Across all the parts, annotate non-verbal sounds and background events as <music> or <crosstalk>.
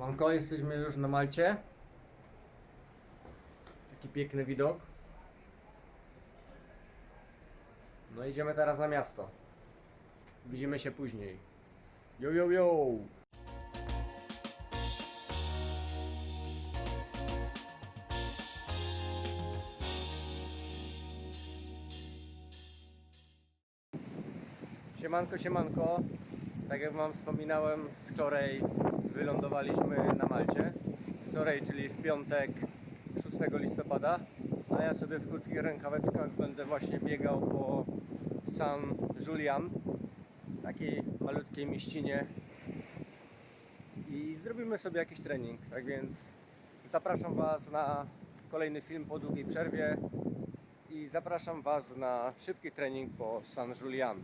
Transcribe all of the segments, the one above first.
Siemanko, jesteśmy już na Malcie. Taki piękny widok. No idziemy teraz na miasto. Widzimy się później. Yo, yo, yo! Siemanko, siemanko. Tak jak wam wspominałem, wczoraj wylądowaliśmy na Malcie. Wczoraj, czyli w piątek 6 listopada. A ja sobie w krótkich rękaweczkach będę właśnie biegał po San Julian, takiej malutkiej mieścinie. I zrobimy sobie jakiś trening. Tak więc zapraszam Was na kolejny film po długiej przerwie. I zapraszam Was na szybki trening po San Julian.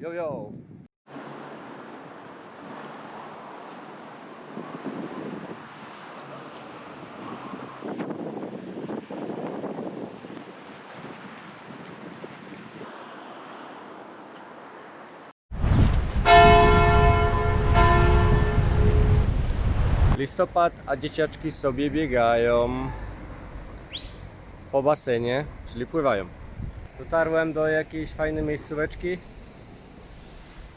Yo, yo! Listopad, a dzieciaczki sobie biegają po basenie, czyli pływają. Dotarłem do jakiejś fajnej miejscóweczki.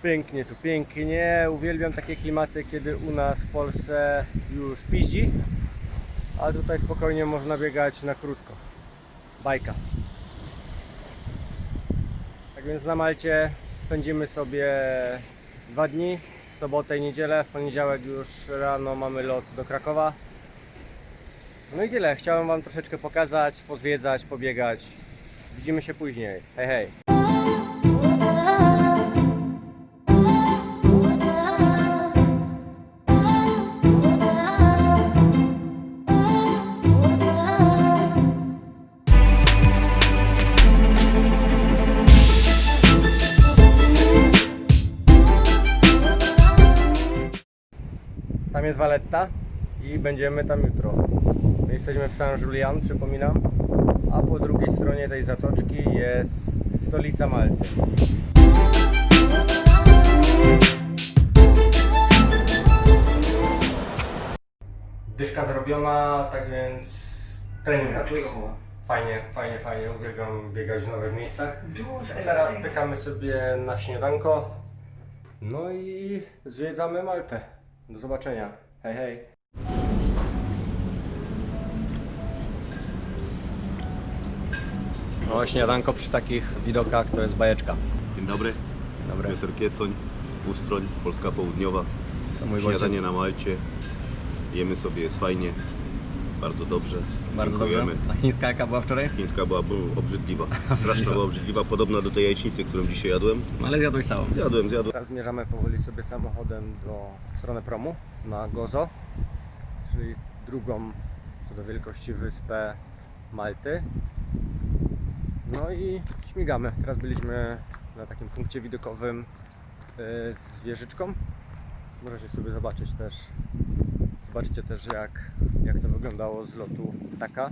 Pięknie tu, pięknie. Uwielbiam takie klimaty, kiedy u nas w Polsce już piździ, a tutaj spokojnie można biegać na krótko. Bajka. Tak więc na Malcie spędzimy sobie dwa dni, sobotę i niedzielę. W poniedziałek już rano mamy lot do Krakowa. No i tyle. Chciałem Wam troszeczkę pokazać, pozwiedzać, pobiegać. Widzimy się później. Hej, hej. Valletta i będziemy tam jutro. My jesteśmy w San Julian, przypominam, a po drugiej stronie tej zatoczki jest stolica Malty. Dyszka zrobiona, tak więc trening na plus. Fajnie, fajnie, fajnie, uwielbiam biegać w nowych miejscach. Teraz pykamy sobie na śniadanko. No i zwiedzamy Maltę. Do zobaczenia. Hej, hej. O, śniadanko przy takich widokach to jest bajeczka. Dzień dobry, Dobre. Piotr Kiecoń, Ustroń, Polska Południowa. To mój Śniadanie ojciec. na Malcie. Jemy sobie, jest fajnie. Bardzo dobrze. Bardzo Dziękujemy. dobrze. A chińska jaka była wczoraj? Chińska była bu- obrzydliwa. <laughs> Straszna była obrzydliwa, podobna do tej jajecznicy, którą dzisiaj jadłem. Ale zjadłeś całą. Zjadłem, zjadłem. Teraz zmierzamy powoli sobie samochodem do w stronę promu na Gozo, czyli drugą co do wielkości wyspę Malty. No i śmigamy. Teraz byliśmy na takim punkcie widokowym yy, z wieżyczką. Możecie sobie zobaczyć też. Zobaczcie też jak, jak to wyglądało z lotu ptaka,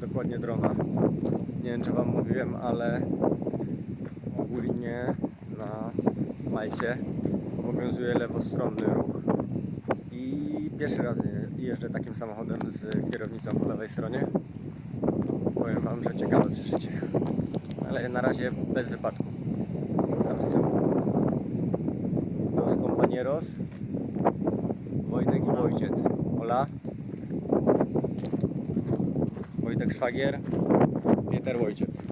dokładnie drona. Nie wiem czy Wam mówiłem, ale ogólnie na Malcie obowiązuje lewostronny ruch pierwszy raz je- jeżdżę takim samochodem z kierownicą po lewej stronie. Powiem Wam, że ciekawe przeżycie, ale na razie bez wypadku. Tam z tyłu Dos compañeros Wojtek i Wojciec. Ola Wojtek Szwagier Pieter Wojciec.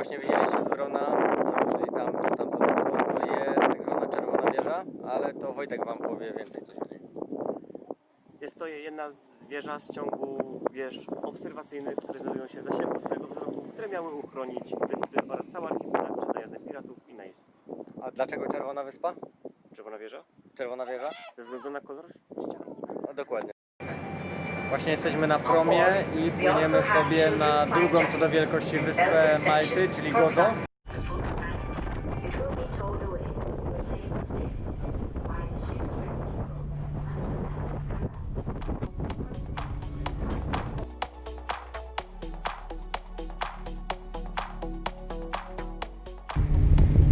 Właśnie widzieliście z drona, czyli tam, to, tam, to, to, to jest tak zwana czerwona wieża, ale to Wojtek Wam powie więcej coś o niej. Jest to jedna z wieża z ciągu wież obserwacyjnych, które znajdują się w zasięgu swojego wzroku, które miały uchronić wyspy oraz cały archipelag przed najazdem piratów i najeźdźców. A dlaczego Czerwona Wyspa? Czerwona wieża? Czerwona wieża? Ze względu na kolor ścian. No dokładnie. Właśnie jesteśmy na promie i płyniemy sobie na drugą co do wielkości wyspę Malty, czyli Gozo.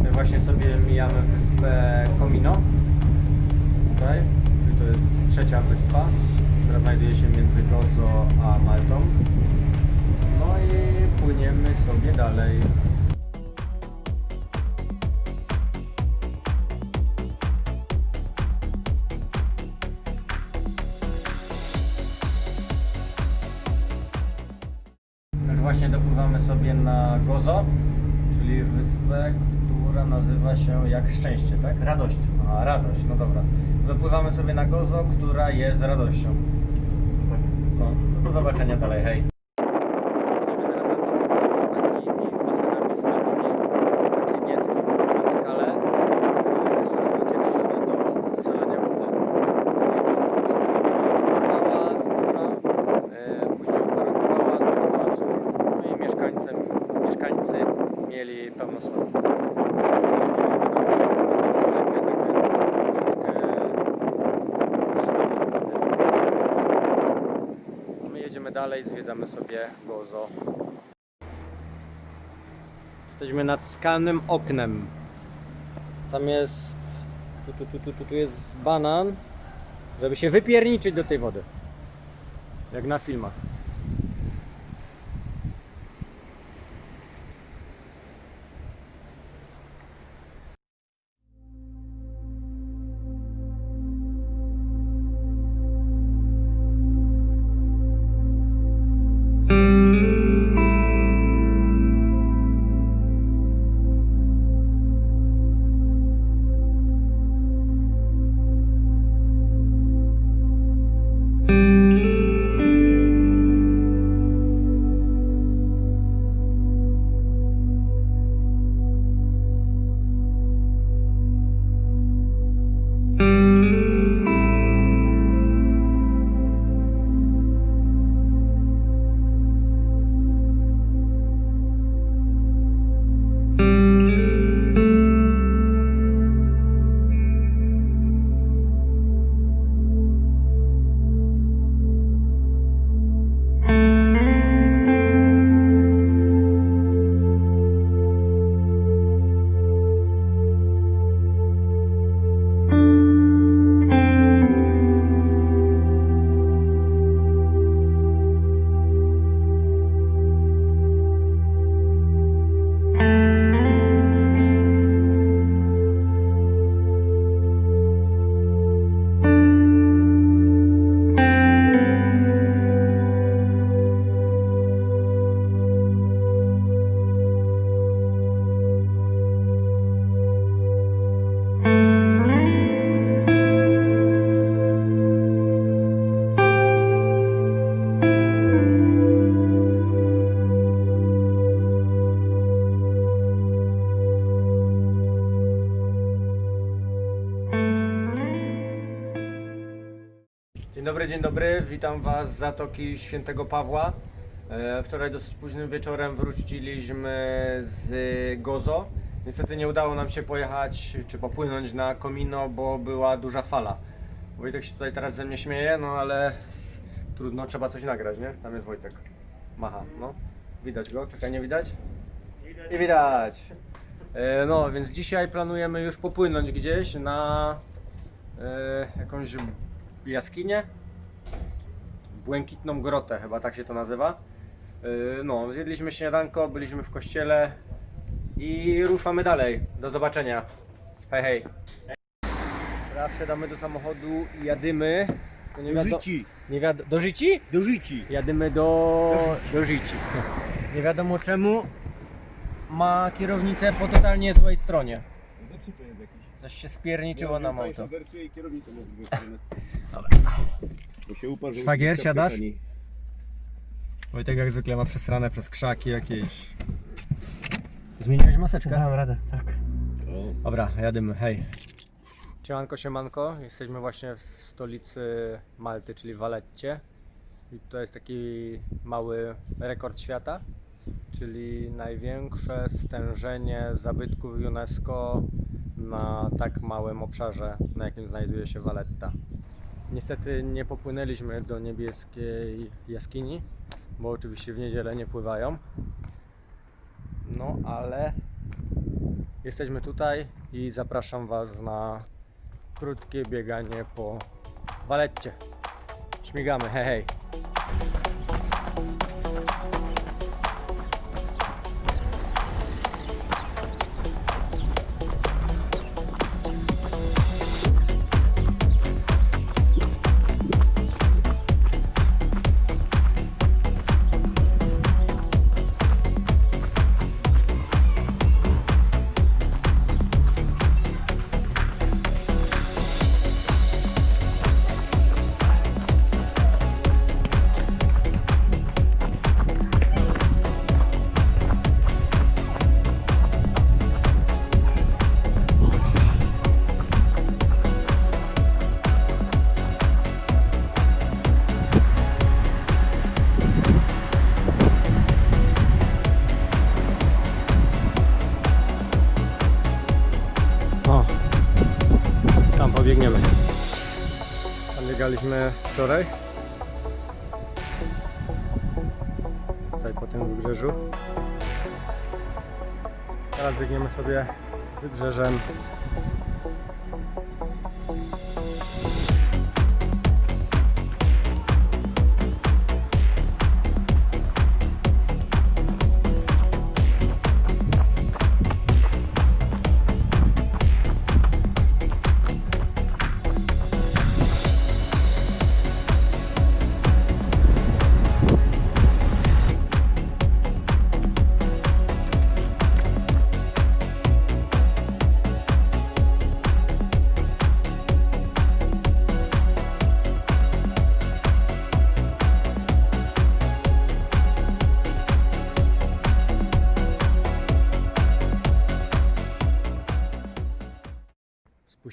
My właśnie sobie mijamy wyspę Komino. Tutaj, czyli to jest trzecia wyspa, która znajduje się między Gozo a Maltą. No i płyniemy sobie dalej. Właśnie dopływamy sobie na Gozo, czyli wyspę, która nazywa się jak szczęście, tak? Radość. A, radość, no dobra. Dopływamy sobie na Gozo, która jest radością. Do zobaczenia dalej, hej. Teraz nad takimi basenami skalnymi, takie niecki w skale. E, Służyły kiedyś one do odsalania wody. Płynęła z morza, e, później uparowywała, zostawała sól, no i mieszkańcem, mieszkańcy mieli pełno soli. W sklepie, tak więc troszeczkę My jedziemy dalej, zwiedzamy sobie Gozo. Jesteśmy nad skalnym oknem. Tam jest. Tu, tu, tu, tu, tu, jest banan, żeby się wypierniczyć do tej wody. Jak na filmach. Dzień dobry, dzień dobry. Witam Was z Zatoki Świętego Pawła. E, Wczoraj dosyć późnym wieczorem wróciliśmy z Gozo. Niestety nie udało nam się pojechać czy popłynąć na Komino, bo była duża fala. Wojtek się tutaj teraz ze mnie śmieje, no ale trudno, trzeba coś nagrać, nie? Tam jest Wojtek. Macha, no. Widać go? Czekaj, nie widać? Nie widać. E, No, więc dzisiaj planujemy już popłynąć gdzieś na e, jakąś jaskinię. Błękitną grotę, chyba tak się to nazywa. E, No, zjedliśmy śniadanko, byliśmy w kościele i ruszamy dalej. Do zobaczenia. Hej, hej. Teraz wsiadamy do samochodu i jadymy. To nie wiado- Życi, Nie wiado- do Życi? do życi. Jadymy do, do Życi. <laughs> Nie wiadomo czemu, ma kierownicę po totalnie złej stronie. Zepsuty jest jakiś. Coś się spierniczyło nam auto. wersję i kierownicę stronę. <laughs> Bo się uparł, że Szwagier, siadasz? Wojtek jak zwykle ma przesrane przez krzaki jakieś. Zmieniłeś maseczkę? Dałem radę, tak. O, Dobra, jadymy, hej. Siemanko, siemanko. Jesteśmy właśnie w stolicy Malty, czyli Valetcie. I to jest taki mały rekord świata, czyli największe stężenie zabytków UNESCO na tak małym obszarze, na jakim znajduje się Valletta. Niestety nie popłynęliśmy do niebieskiej jaskini, bo oczywiście w niedzielę nie pływają. No ale Jesteśmy tutaj i zapraszam Was na krótkie bieganie po Waletcie. Śmigamy, hej hej. Pobiegniemy. Tam biegaliśmy wczoraj. Tutaj po tym wybrzeżu. Teraz biegniemy sobie wybrzeżem.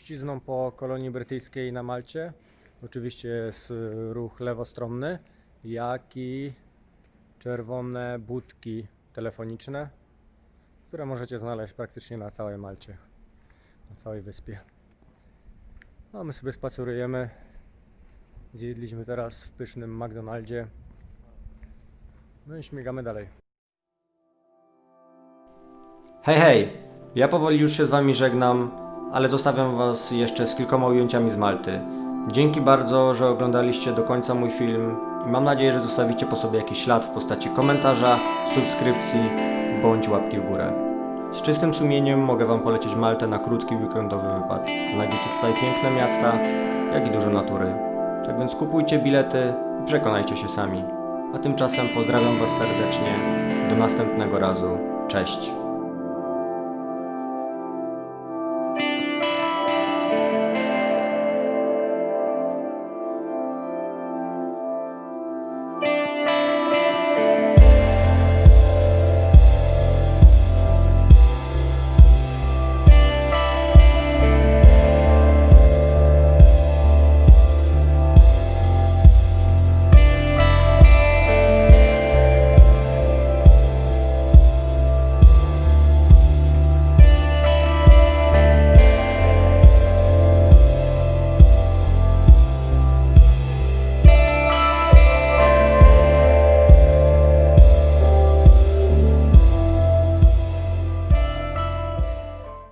Spuścizną po kolonii brytyjskiej na Malcie. Oczywiście jest y, ruch lewostronny, jak i czerwone budki telefoniczne, które możecie znaleźć praktycznie na całej Malcie, na całej wyspie. No, my sobie spacerujemy. Zjedliśmy teraz w pysznym McDonaldzie. No i śmigamy dalej. Hej, hej! Ja powoli już się z Wami żegnam, ale zostawiam Was jeszcze z kilkoma ujęciami z Malty. Dzięki bardzo, że oglądaliście do końca mój film i mam nadzieję, że zostawicie po sobie jakiś ślad w postaci komentarza, subskrypcji bądź łapki w górę. Z czystym sumieniem mogę Wam polecić Maltę na krótki weekendowy wypad. Znajdziecie tutaj piękne miasta, jak i dużo natury. Tak więc kupujcie bilety i przekonajcie się sami. A tymczasem pozdrawiam Was serdecznie. Do następnego razu. Cześć.